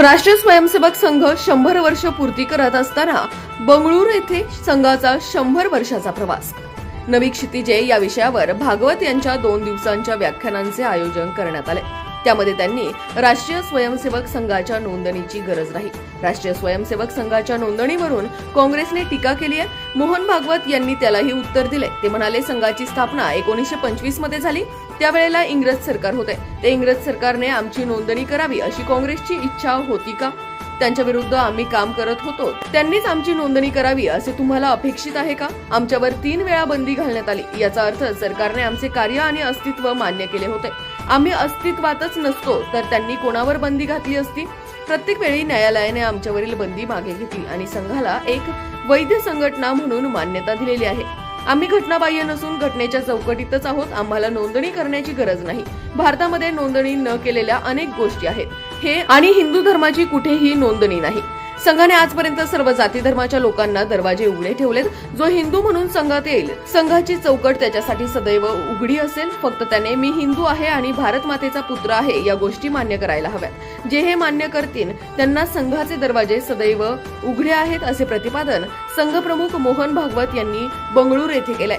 राष्ट्रीय स्वयंसेवक संघ शंभर वर्ष पूर्ती करत असताना बंगळुरू येथे संघाचा शंभर वर्षाचा प्रवास. नवी क्षितिजे या विषयावर भागवत यांच्या दोन दिवसांच्या व्याख्यानांचे आयोजन करण्यात आले. त्यामध्ये त्यांनी राष्ट्रीय स्वयंसेवक संघाच्या नोंदणीची गरज नाही राष्ट्रीय स्वयंसेवक संघाच्या नोंदणीवरून काँग्रेसने टीका केली आहे. मोहन भागवत यांनी त्यालाही उत्तर दिले ते म्हणाले संघाची स्थापना एकोणीसशे पंचवीसमध्ये झाली. त्यावेळेला इंग्रज सरकार होते. ते इंग्रज सरकारने आमची नोंदणी करावी अशी काँग्रेसची इच्छा होती का? त्यांच्या विरुद्ध आम्ही काम करत होतो. त्यांनीच आमची नोंदणी करावी असे तुम्हाला अपेक्षित आहे का? आमच्यावर तीन वेळा बंदी घालण्यात आली. याचा अर्थ सरकारने आमचे कार्य आणि अस्तित्व मान्य केले होते. आम्ही अस्तित्वातच नसतो तर त्यांनी कोणावर बंदी घातली असती? प्रत्येक वेळी न्यायालयाने आमच्यावरील बंदी मागे घेतली आणि संघाला एक वैध संघटना म्हणून मान्यता दिलेली आहे. आम्ही घटनाबाह्य नसून घटनेच्या चौकटीतच आहोत. आम्हाला नोंदणी करण्याची गरज नाही. भारतामध्ये नोंदणी न केलेल्या अनेक गोष्टी आहेत. हे आणि हिंदू धर्माची कुठेही नोंदणी नाही. संघाने आजपर्यंत सर्व जाती धर्माच्या लोकांना दरवाजे उघडे ठेवलेत. जो हिंदू म्हणून संघात येईल संघाची चौकट त्याच्यासाठी सदैव उघडी असेल. फक्त त्याने मी हिंदू आहे आणि भारत मातेचा पुत्र आहे या गोष्टी मान्य करायला हव्यात. जे हे मान्य करतील त्यांना संघाचे दरवाजे सदैव उघडे आहेत असे प्रतिपादन संघप्रमुख मोहन भागवत यांनी बंगळूर येथे केलंय.